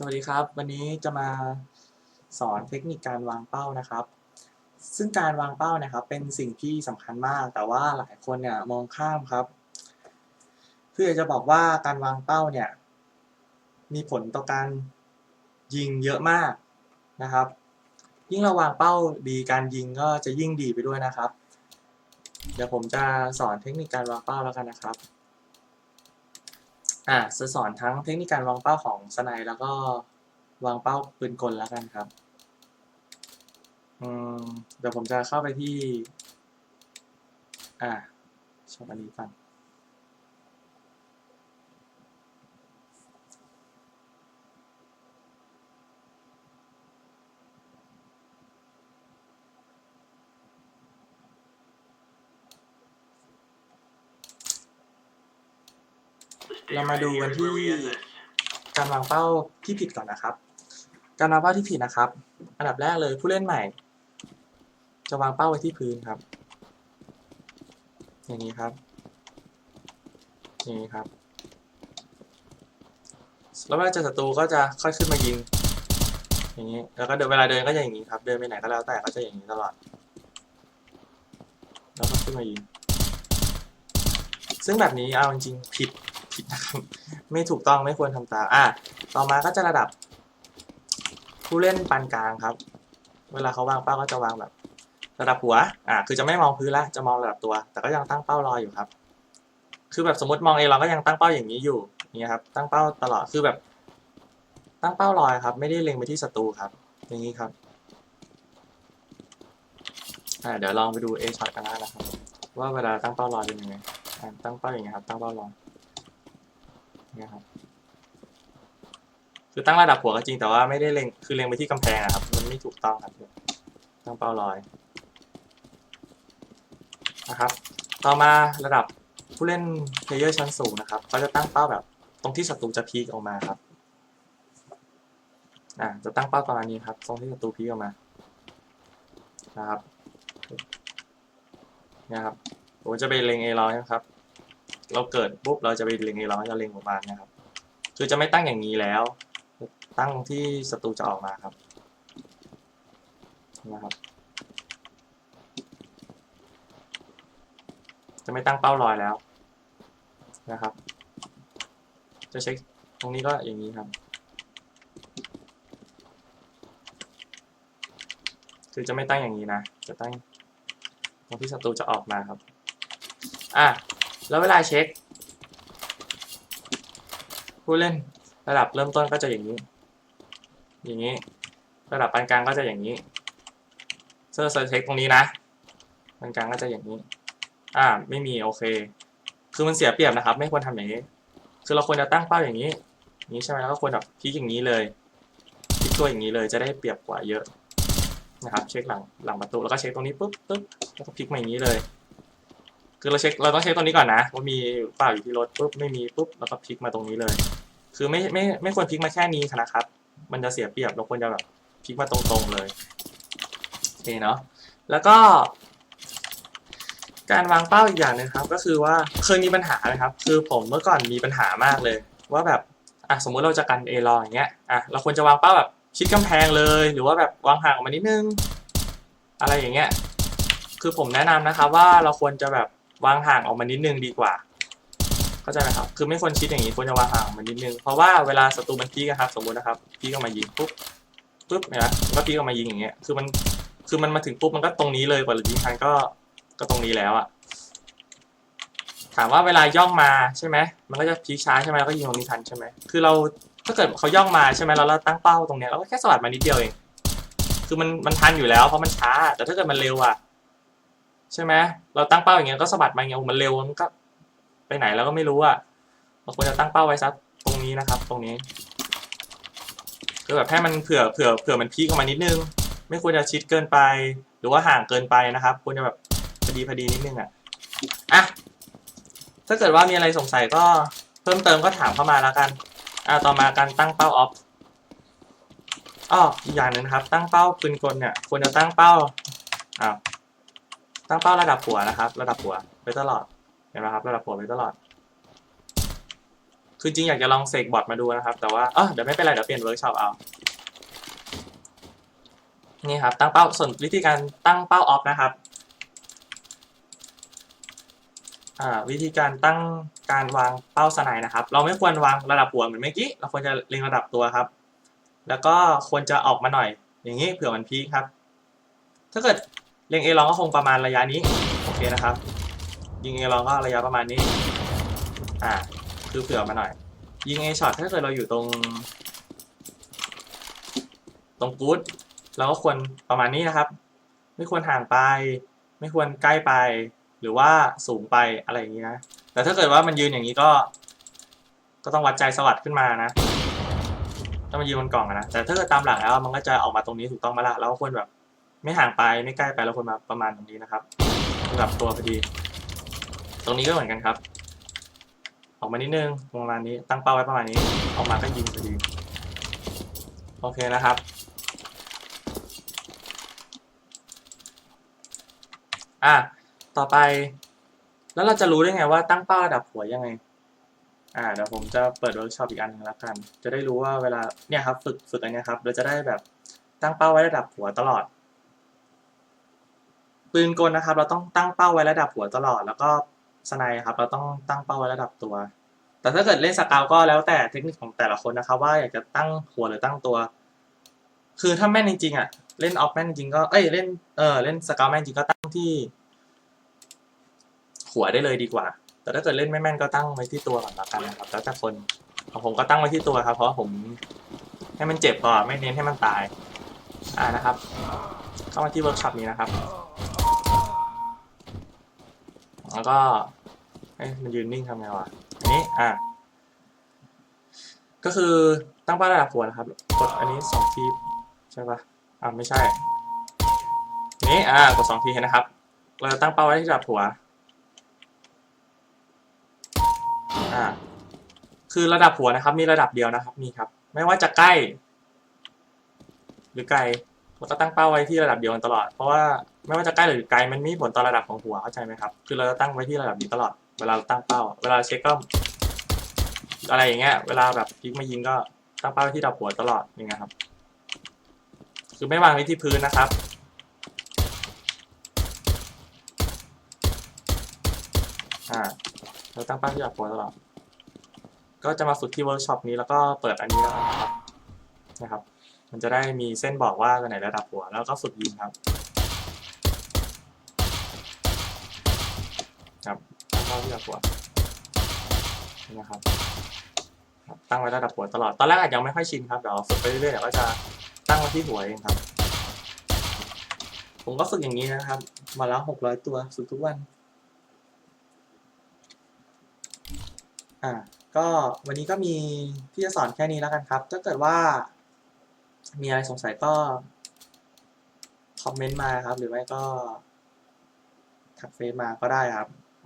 สวัสดีครับ วันนี้จะมาสอนเทคนิคการวางเป้านะครับ ซึ่งการวางเป้านะครับ เป็นสิ่งที่สำคัญมาก แต่ว่าหลายคนเนี่ยมองข้ามครับเพื่อจะบอกว่าการวางเป้าเนี่ย มีผลต่อการยิงเยอะมากนะครับ ยิ่งเราวางเป้าดีการยิงก็จะยิ่งดีไปด้วยนะครับ เดี๋ยวผมจะสอนเทคนิคการวางเป้าแล้วกันนะครับ อ่าจะสอนทั้งเทคนิคการวางเป้าของสไนด์แล้วก็วางเป้าปืนกลแล้วกันครับอืมเดี๋ยวผมจะเข้าไปที่ อ่าชอบอันนี้กัน เรามาดูกันที่การวางเป้าที่ผิดก่อนนะครับ การวางเป้าที่ผิดนะครับ อันดับแรกเลยผู้เล่นใหม่ จะวางเป้าไว้ที่พื้นครับ อย่างนี้ครับ อย่างนี้ครับ แล้วเวลาเจอศัตรูก็จะค่อยขึ้นมายิง อย่างนี้ แล้วก็เดินเวลาเดินก็จะอย่างนี้ครับ เดินไปไหนก็แล้วแต่ก็จะอย่างนี้ตลอด แล้วก็ขึ้นมายิง ซึ่งแบบนี้เอาจริงๆผิดผิด นะครับไม่ถูกต้องไม่ควรทำตามอะต่อมาก็จะระดับ ผู้เล่นปานกลางครับ เวลาเขาวางเป้าก็จะวางแบบ ระดับหัวอ่าคือจะไม่มองพื้นละจะมองระดับตัว แต่ก็ยังตั้งเป้ารออยู่ครับ คือแบบสมมติมองเอเราก็ยังตั้งเป้าอย่างนี้อยู่นี่ครับตั้งเป้าตลอดคือแบบ ตั้งเป้ารอครับ ไม่ได้เล็งไปที่ศัตรูครับ อย่างนี้ครับอ่าเดี๋ยวลองไปดูเอช็อตกันนะครับว่าเวลาตั้งเป้ารอเป็นยังไงตั้งเป้าอย่างเงี้ยครับ ตั้งเป้ารอ เนี่ยครับคือตั้งระดับหัวก็จริงแต่ว่าไม่ได้เล็งคือเล็งไปที่กำแพงอะครับ มันไม่ถูกต้องครับตั้งเป้าลอยนะครับ ต่อมาระดับผู้เล่นเพลเยอร์ชั้นสูงนะครับก็จะตั้งเป้าแบบ ตรงที่ศัตรูจะพีกออกมาครับอ่าจะตั้งเป้าประมาณนี้ครับ ตรงที่ศัตรูพีกออกมานะครับเนี่ยครับผมจะไปเล็งเอรอยนะครับ เราเกิดปุ๊บเราจะไปเล็งเอร้อยจะเล็งประมาณนะครับ คือจะไม่ตั้งอย่างนี้แล้ว ตั้งที่ศัตรูจะออกมาครับนะครับ จะไม่ตั้งเป้าลอยแล้วนะครับ จะเช็คตรงนี้ก็อย่างนี้ครับคือจะไม่ตั้งอย่างนี้นะ จะตั้งตรงที่ศัตรูจะออกมาครับ อะ แล้วเวลาเช็ค ผู้เล่นระดับเริ่มต้นก็จะอย่างนี้ อย่างนี้ ระดับปานกลางก็จะอย่างนี้เซอร์เช็คตรงนี้นะปานกลางก็จะอย่างนี้ อ่า ไม่มีโอเค คือมันเสียเปรียบนะครับ ไม่ควรทำอย่างนี้ คือเราควรจะตั้งเป้าอย่างนี้นี้ใช่ไหมแล้วก็ควรแบบพลิกอย่างนี้เลยพลิกตัวอย่างนี้เลยจะได้เปรียบกว่าเยอะนะครับ เช็คหลังหลังประตูแล้วก็เช็คตรงนี้ปุ๊บปุ๊บแล้วก็พลิกมาอย่างนี้เลย คือเราเช็คเราต้องเช็คตรงนี้ก่อนนะว่ามีเปล่าอยู่ที่รถปุ๊บไม่มีปุ๊บแล้วก็พลิกมาตรงนี้เลย คือไม่ไม่ไม่ควรพลิกมาแค่นี้นะครับ มันจะเสียเปรียบเราควรจะแบบพลิกมาตรงๆเลยโอเคเนาะแล้วก็ การวางเป้าอีกอย่างหนึงครับ ก็คือว่าเคยมีปัญหานะครับ คือผมเมื่อก่อนมีปัญหามากเลย ว่าแบบอะสมมุติเราจะกันเอรออย่างเงี้ยอะเราควรจะวางเป้าแบบชิดกำแพงเลย หรือว่าแบบวางห่างออกมานิดนึง อะไรอย่างเงี้ย คือผมแนะนำนะครับว่าเราควรจะแบบ วางห่างออกมานิดนึงดีกว่า เข้าใจไหมครับ คือไม่ควรชิดอย่างนี้ควรจะวางห่างออกมานิดนึง เพราะว่าเวลาศัตรูมันพีกอะครับ สมมตินะครับพีกออกมายิงปุ๊บปุ๊บเนี่ยนะก็พีกออกมายิงอย่างเงี้ย คือมันคือมันมาถึงปุ๊บมันก็ตรงนี้เลยกว่าเรายิงทันก็ก็ตรงนี้แล้วอะถามว่าเวลาย่องมาใช่ไหมมันก็จะพีช้าใช่ไหมแล้วก็ยิงตรงนี้ทันใช่ไหมคือเราถ้าเกิดเขาย่องมาใช่ไหมแล้วเราตั้งเป้าตรงเนี้ยเราก็แค่สวัสดมานิดเดียวเอง คือมันมันทันอยู่แล้วเพราะมันช้า แต่ถ้าเกิดมันเร็วอะ ใช่ไหมเราตั้งเป้าอย่างเงี้ยก็สะบัดมาเงี้ยมันเร็วมันก็ไปไหนแล้วก็ไม่รู้อะเราควรจะตั้งเป้าไว้สักตรงนี้นะครับ ตรงนี้คือแบบให้มันเผื่อเผื่อเผื่อมันพีคออกมานิดนึง ไม่ควรจะชิดเกินไป หรือว่าห่างเกินไปนะครับ ควรจะแบบพอดีพอดีนิดนึงอะอะถ้าเกิดว่ามีอะไรสงสัยก็เพิ่มเติมก็ถามเข้ามาแล้วกันอ่าต่อมาการตั้งเป้าออฟอ้ออีกอย่างหนึ่งนะครับ ตั้งเป้าปืนกลเนี่ยควรจะตั้งเป้าอ้าว ตั้งเป้าระดับหัวนะครับ ระดับหัวไว้ตลอดเห็นไหมครับ ระดับหัวไว้ตลอด คือจริงอยากจะลองเสกบอทมาดูนะครับ แต่ว่าเออเดี๋ยวไม่เป็นไรเดี๋ยวเปลี่ยนเวิร์กช็อปเอานี่ครับตั้งเป้าส่วนวิธีการตั้งเป้าออฟนะครับวิธีการตั้งการวางเป้าสไนด์นะครับ เราไม่ควรวางระดับหัวเหมือนเมื่อกี้เราควรจะเล็งระดับตัวครับ แล้วก็ควรจะออกมาหน่อย อย่างนี้เผื่อมันพีคครับ ถ้าเกิด เล็งเอลองก็คงประมาณระยะนี้โอเคนะครับ ยิงเอลองก็ระยะประมาณนี้ อ่า คือเผื่อมาหน่อย ยิงเอช็อตถ้าเกิดเราอยู่ตรง ตรงกู๊ดเราก็ควรประมาณนี้นะครับ ไม่ควรห่างไป ไม่ควรใกล้ไป หรือว่าสูงไปอะไรอย่างนี้นะแต่ถ้าเกิดว่ามันยืนอย่างนี้ก็ ก็ต้องวัดใจสวัสดขึ้นมานะต้องมายืนบนกล่องนะแต่ถ้าเกิดตามหลังแล้วมันก็จะออกมาตรงนี้ถูกต้องไหมล่ะเราก็ควรแบบ ไม่ห่างไปไม่ใกล้ไปเราควรมาประมาณตรงนี้นะครับระดับตัวพอดี ตรงนี้ก็เหมือนกันครับ ออกมานิดนึงประมาณนี้ตั้งเป้าไว้ประมาณนี้ออกมาก็ยิงพอดีโอเคนะครับอะต่อไป แล้วเราจะรู้ได้ไงว่าตั้งเป้าระดับหัวยังไงอ่าเดี๋ยวผมจะเปิดเวิร์กช็อปอีกอันนึงแล้วกัน จะได้รู้ว่าเวลาเนี่ยครับฝึกฝึกอันนี้ครับเราจะได้แบบตั้งเป้าไว้ระดับหัวตลอด ปืนกลนะครับ เราต้องตั้งเป้าไว้ระดับหัวตลอด แล้วก็สไนครับ เราต้องตั้งเป้าไว้ระดับตัว แต่ถ้าเกิดเล่นสกาวก็แล้วแต่เทคนิคของแต่ละคนนะครับ ว่าอยากจะตั้งหัวหรือตั้งตัว คือถ้าแม่นจริงๆอะเล่นออฟแม่นจริงก็เอ้ยเล่นเออเล่นสกาวแม่นจริงก็ตั้งที่หัวได้เลยดีกว่า แต่ถ้าเกิดเล่นไม่แม่นก็ตั้งไว้ที่ตัวก่อนละกันนะครับ แล้วแต่คนของผมก็ตั้งไว้ที่ตัวครับ เพราะผมให้มันเจ็บก่อนไม่เน้นให้มันตาย อ่านะครับ เข้ามาที่เวิร์กช็อปนี้นะครับ แล้วก็ เอ้ยมันยืนนิ่งทำไงวะอันนี้ อ่าก็คือตั้งเป้าระดับหัวนะครับ กดอันนี้สองทีใช่ปะอ่าไม่ใช่ นี่อ่ากดสองทีเห็นนะครับ เราจะตั้งเป้าไว้ที่ระดับหัว อ่าคือระดับหัวนะครับ มีระดับเดียวนะครับ นี่ครับ ไม่ว่าจะใกล้ หรือไกลเราก็ตั้งเป้าไว้ที่ระดับเดียวกันตลอด เพราะว่า ไม่ว่าจะใกล้หรือไกลมันมีผลต่อระดับของหัวเข้าใจไหมครับ คือเราจะตั้งไว้ที่ระดับนี้ตลอด เวลาเราตั้งเป้า เวลาเช็คก็ อะไรอย่างเงี้ย เวลาแบบยิงมายิงก็ตั้งเป้าวที่ระดับหัวตลอดอย่างเงี้ยครับ คือไม่วางไว้ที่พื้นนะครับอ่าเราตั้งเป้าที่ระดับหัวตลอด ก็จะมาฝึกที่เวิร์กช็อปนี้แล้วก็เปิดอันนี้แล้วนะครับนะครับมันจะได้มีเส้นบอกว่าตัวไหนระดับหัวแล้วก็ฝึกยิงครับ ครับตั้งเป้าที่ระดับหัวนะครับครับตั้งไว้ระดับหัวตลอด ตอนแรกอาจยังไม่ค่อยชินครับเดี๋ยวฝึกไปเรื่อยๆเดี๋ยวก็จะตั้งไว้ที่หัวเองครับ ผมก็ฝึกอย่างนี้นะครับมาแล้วหกร้อยตัวฝึกทุกวัน อ่า ก็วันนี้ก็มีที่จะสอนแค่นี้แล้วกันครับ ถ้าเกิดว่า มีอะไรสงสัยก็คอมเมนต์มาครับ หรือไม่ก็ทักเฟซมาก็ได้ครับ